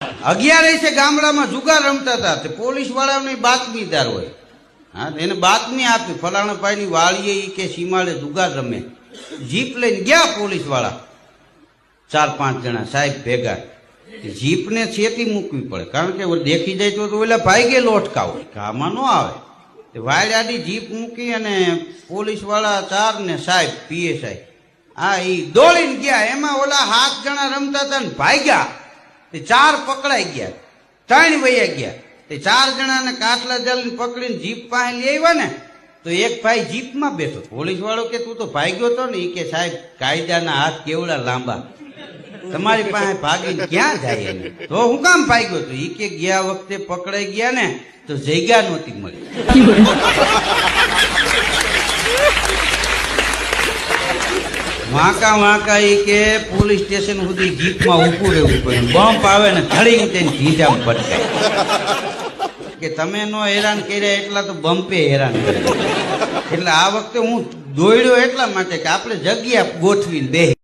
અગિયાર છે ગામડામાં જુગાર રમતા હતા. તે પોલીસ વાળાની બાતમીદાર હોય. હા એને બાતમી આપી. ફલાણા ભાઈની વાળીએ એ કે સીમાડે જુગાર રમે. જીપ લઈને ગયા પોલીસવાળા. ચાર પાંચ જણા, સાહેબ ભેગા. જીપને છેતી મૂકવી પડે. કારણ કે દેખી જાય તો ઓલા ભાઈ ગે લોટકાવ કામાં ન આવે. તે વાયડાની જીપ મૂકી અને પોલીસવાળા ચાર ને સાહેબ પીએસઆઈ હા એ દોડીને ગયા. એમાં ઓલા હાથ જણા રમતા હતા ને ભાગ્યા તે ચાર પકડાઈ ગયા. ત્રણ વૈયા ગયા. તે ચાર જણાને કાટલા જલને પકડીને જીપ પાસે લઈ આવ્યા ને, તો એક ભાઈ જીપમાં બેઠો. પોલીસ વાળો કે, તું તો ભાગ્યો તો ને? એ કે, સાહેબ, કાયદાના હાથ કેવડા લાંબા. તમારી પાસે ભાગીને ક્યાં જાય એને? તો હું કામ ભાગ્યો તો એ કે, ગયા વખતે પકડાઈ ગયા ને, તો જગ્યા નહોતી મળી. વાંકા વાંકા એ કે પોલીસ સ્ટેશન સુધી જીપમાં ઊભું રહેવું પડે. બમ્પ આવે ને ધડીને તેને આમ ભટકાય. કે તમે નો હેરાન કર્યા એટલા તો બમ્પે હેરાન કર્યા. એટલે આ વખતે હું દોડ્યો એટલા માટે કે આપણે જગ્યા ગોઠવીને બે